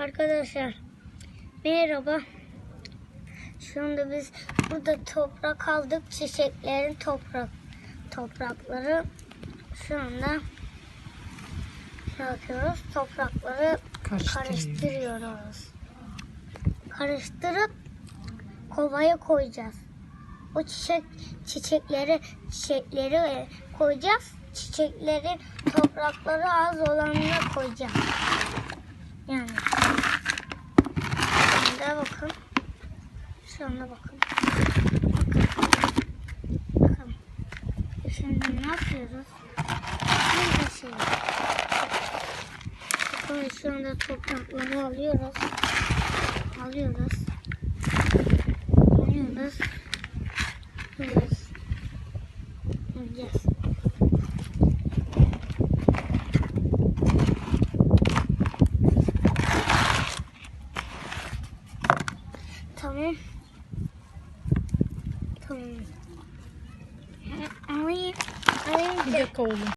Arkadaşlar merhaba. Şu anda biz burada toprak aldık. Çiçeklerin toprak toprakları şu anda ne yapıyoruz? Toprakları Karıştırıyor. karıştırıyoruz. Karıştırıp kovaya koyacağız. O çiçek çiçekleri çiçekleri koyacağız. Çiçeklerin toprakları az olanına koyacağız. Yani. Şimdi bakın. Şu anda bakın. Bakın. Şimdi ne yapıyoruz? Bir şey. Bakın şu anda toprakları alıyoruz. Alıyoruz. Alıyoruz. Alıyoruz. Alacağız. Tamam. Tamam. Alayım. Alayım. Bir dakika oğlum.